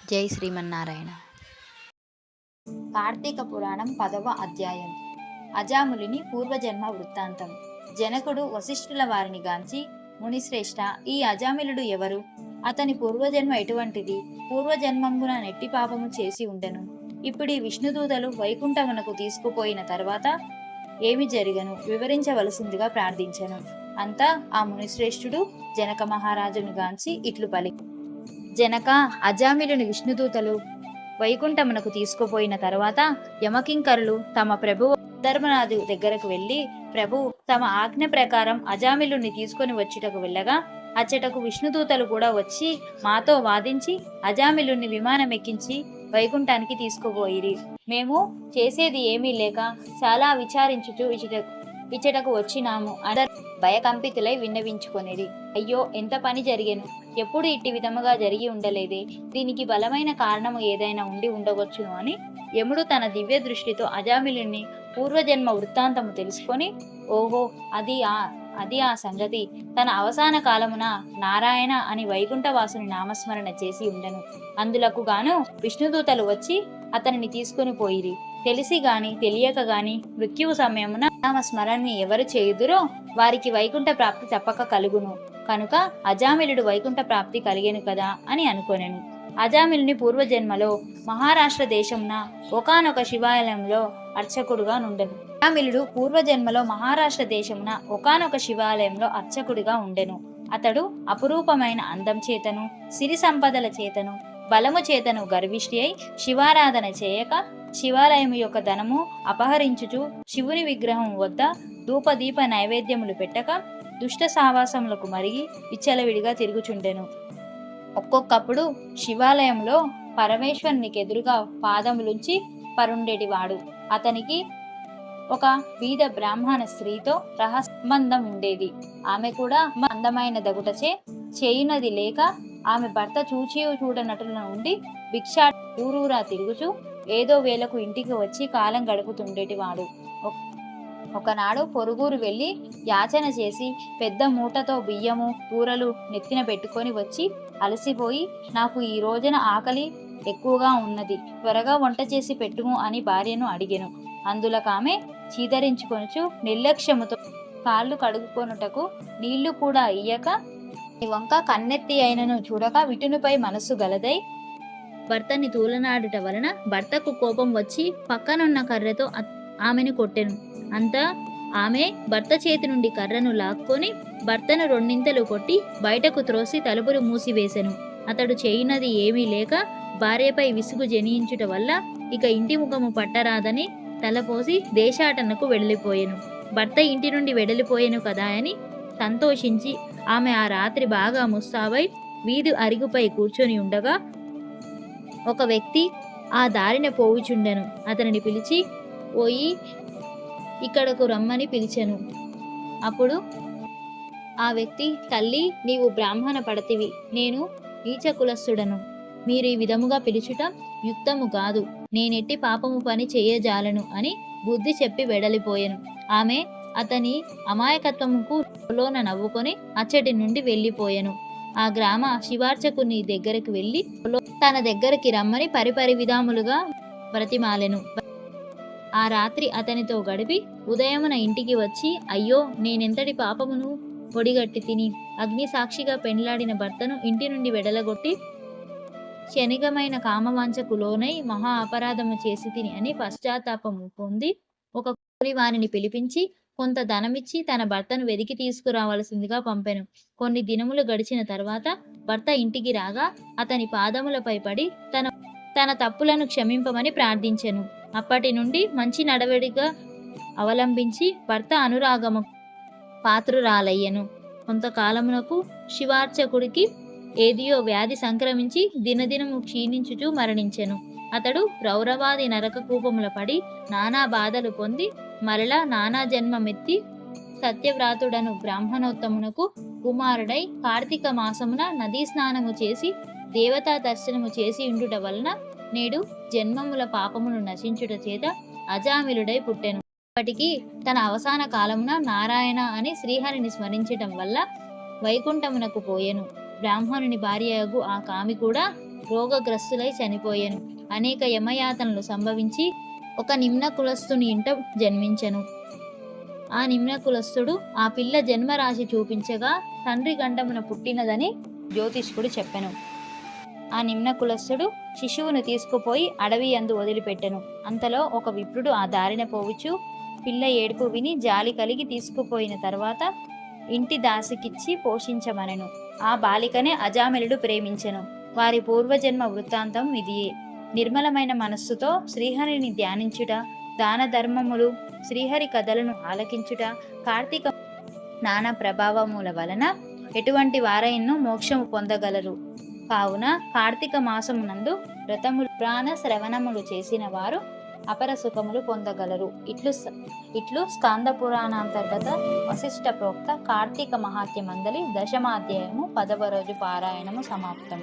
జై శ్రీమన్నారాయణ. కార్తీక పురాణం పదవ అధ్యాయం. అజాములిని పూర్వజన్మ వృత్తాంతం. జనకుడు వశిష్ఠుల వారిని గాంచి మునిశ్రేష్ఠ ఈ అజామిలుడు ఎవరు? అతని పూర్వజన్మ ఎటువంటిది? పూర్వజన్మంగున నెట్టి పాపము చేసి ఉండెను. ఇప్పుడు ఈ విష్ణుదూతలు వైకుంఠమునకు తీసుకుపోయిన తర్వాత ఏమి జరిగను? వివరించవలసిందిగా ప్రార్థించను. అంతా ఆ మునిశ్రేష్ఠుడు జనక మహారాజును గాంచి ఇట్లు పలికి. జనక అజామిలుని విష్ణుదూతలు వైకుంఠమునకు తీసుకుపోయిన తరువాత యమకింకరులు తమ ప్రభువు ధర్మనాథు దగ్గరకు వెళ్ళి ప్రభు తమ ఆజ్ఞ ప్రకారం అజామిలుని తీసుకొని వచ్చుటకు వెళ్ళగా అచ్చటకు విష్ణుదూతలు కూడా వచ్చి మాతో వాదించి అజామిలుని విమానం ఎక్కించి వైకుంఠానికి తీసుకుపోయిరి. మేము చేసేది ఏమీ లేక చాలా విచారించుచు ఇచ్చటకు ఇచ్చటకు వచ్చినాము. అదర్ భయకంపితులై విన్నవించుకొనిది అయ్యో ఎంత పని జరిగేను? ఎప్పుడు ఇట్టి విధముగా జరిగి ఉండలేదే? దీనికి బలమైన కారణము ఏదైనా ఉండి ఉండవచ్చును అని యముడు తన దివ్య దృష్టితో అజామిలుని పూర్వజన్మ వృత్తాంతము తెలుసుకొని ఓహో అది ఆ అది ఆ సంగతి. తన అవసాన కాలమున నారాయణ అని వైకుంఠవాసుని నామస్మరణ చేసి ఉండను. అందులకు గాను విష్ణుదూతలు వచ్చి అతనిని తీసుకొని పోయిరి. తెలిసి గాని తెలియక గాని మృత్యువు సమయమున నామస్మరణని ఎవరు చేయుదురో వారికి వైకుంఠ ప్రాప్తి తప్పక కలుగును. కనుక అజామిలుడు వైకుంఠ ప్రాప్తి కలిగేను కదా అని అనుకొనెను. అజామిలుని పూర్వజన్మలో మహారాష్ట్ర దేశమున ఒకానొక శివాలయంలో అర్చకుడుగా నుండెను. అజామిలుడు పూర్వజన్మలో మహారాష్ట్ర దేశమున ఒకానొక శివాలయంలో అర్చకుడిగా ఉండెను. అతడు అపురూపమైన అందం చేతను సిరి సంపదల చేతను బలము చేతను గర్విష్టి అయి శివారాధన చేయక శివాలయం యొక్క ధనము అపహరించుచు శివుని విగ్రహం వద్ద ధూపదీప నైవేద్యములు పెట్టక దుష్ట సావాసములకు మరిగి విచ్చలవిడిగా తిరుగుచుండెను. ఒక్కొక్కప్పుడు శివాలయంలో పరమేశ్వరునికి ఎదురుగా పాదములుంచి పరుండేటివాడు. అతనికి ఒక బీద బ్రాహ్మణ స్త్రీతో రహస్బంధం ఉండేది. ఆమె కూడా అందమైన దగుటచే చేయునది లేక ఆమె భర్త చూచి చూడనటుల ఉండి భిక్షా ఊరూరా తిరుగుచూ ఏదో వేలకు ఇంటికి వచ్చి కాలం గడుపుతుండేటివాడు. ఒకనాడు పొరుగురు వెళ్ళి యాచన చేసి పెద్ద మూటతో బియ్యము కూరలు నెత్తిన పెట్టుకొని వచ్చి అలసిపోయి నాకు ఈ రోజున ఆకలి ఎక్కువగా ఉన్నది త్వరగా వంట చేసి పెట్టుము అని భార్యను అడిగాను. అందులకామె చీదరించుకొనుచు నిర్లక్ష్యముతో కాళ్ళు కడుగుకొనుటకు నీళ్ళు కూడా ఇయ్యక వంక కన్నెత్తి అయినను చూడక విటునుపై మనస్సు గలదై భర్తని తూలనాడుట వలన భర్తకు కోపం వచ్చి పక్కనున్న కర్రతో ఆమెను కొట్టెను. అంతా ఆమె భర్త చేతి నుండి కర్రను లాక్కొని భర్తను రెండింతలు కొట్టి బయటకు త్రోసి తలుపులు మూసివేశెను అతడు చేయినది ఏమీ లేక భార్యపై విసుగు జనించుట వల్ల ఇక ఇంటి ముఖము పట్టరాదని తలపోసి దేశాటనకు వెళ్ళిపోయెను. భర్త ఇంటి నుండి వెడలిపోయెను కదా అని సంతోషించి ఆమె ఆ రాత్రి బాగా ముస్తాబై వీధి అరుగుపై కూర్చొని ఉండగా ఒక వ్యక్తి ఆ దారిన పోవుచుండెను. అతనిని పిలిచి పోయి ఇక్కడకు రమ్మని పిలిచెను. అప్పుడు ఆ వ్యక్తి తల్లి నీవు బ్రాహ్మణ పడతివి. నేను నీచ కులస్తుడను. మీరు ఈ విధముగా పిలుచుట యుక్తము కాదు. నేనెట్టి పాపము పని చేయజాలను అని బుద్ధి చెప్పి వెడలిపోయెను. ఆమె అతని అమాయకత్వముకు లోన నవ్వుకొని అచ్చటి నుండి వెళ్ళిపోయాను. ఆ గ్రామ శివార్చకుని దగ్గరకు వెళ్ళి తన దగ్గరికి రమ్మని పరిపరి విధాములుగా బ్రతిమాలెను. ఆ రాత్రి అతనితో గడిపి ఉదయమున ఇంటికి వచ్చి అయ్యో నేనెంతటి పాపమును పొడిగట్టి తిని అగ్ని సాక్షిగా పెండ్లాడిన భర్తను ఇంటి నుండి వెడలగొట్టి క్షణికమైన కామవాంచకు లోనై మహా అపరాధము చేసి తిని అని పశ్చాత్తాపము పొంది ఒక కూలి వారిని పిలిపించి కొంత ధనమిచ్చి తన భర్తను వెదికి తీసుకురావలసిందిగా పంపెను. కొన్ని దినములు గడిచిన తర్వాత భర్త ఇంటికి రాగా అతని పాదములపై పడి తన తన తప్పులను క్షమింపమని ప్రార్థించెను. అప్పటి నుండి మంచి నడవడిగా అవలంబించి భర్త అనురాగము పాత్రురాలయ్యను. కొంతకాలమునకు శివార్చకుడికి ఏదియో వ్యాధి సంక్రమించి దినదినము క్షీణించుచూ మరణించెను. అతడు రౌరవాది నరక కూపముల పడి నానా బాధలు పొంది మరలా నానా జన్మమెత్తి సత్యవ్రాతుడను బ్రాహ్మణోత్తమునకు కుమారుడై కార్తీక మాసమున నదీ స్నానము చేసి దేవతా దర్శనము చేసి ఉండుట వలన నేడు జన్మముల పాపమును నశించుట చేత అజామిలుడై పుట్టెను. ఇప్పటికీ తన అవసాన కాలమున నారాయణ అని శ్రీహరిని స్మరించటం వల్ల వైకుంఠమునకు పోయెను. బ్రాహ్మణుని భార్యయగు ఆ కామి కూడా రోగగ్రస్తులై చనిపోయెను. అనేక యమయాతనలు సంభవించి ఒక నిమ్న కులస్తుని ఇంట జన్మించెను. ఆ నిమ్న కులస్తుడు ఆ పిల్ల జన్మరాశి చూపించగా తండ్రి గండమున పుట్టినదని జ్యోతిష్కుడు చెప్పెను. ఆ నిమ్న కులస్తుడు శిశువును తీసుకుపోయి అడవి అందు వదిలిపెట్టెను. అంతలో ఒక విప్రుడు ఆ దారిన పోవచ్చు పిల్ల ఏడుపు విని జాలి కలిగి తీసుకుపోయిన తర్వాత ఇంటి దాసికిచ్చి పోషించమనెను. ఆ బాలికనే అజామిలుడు ప్రేమించెను. వారి పూర్వజన్మ వృత్తాంతం ఇదియే నిర్మలమైన మనస్సుతో శ్రీహరిని ధ్యానించుట దాన ధర్మములు శ్రీహరి కథలను ఆలకించుట కార్తీక నానా ప్రభావముల వలన ఎటువంటి వారైనను మోక్షము పొందగలరు. కావున కార్తీక మాసమునందు వ్రతములు ప్రాణ శ్రవణములు చేసిన వారు అపర సుఖములు పొందగలరు. ఇట్లు ఇట్లు స్కాంద పురాణాంతర్గత వశిష్ట ప్రోక్త కార్తీక మహాత్యమందలి దశమాధ్యాయము పదవ రోజు పారాయణము సమాప్తం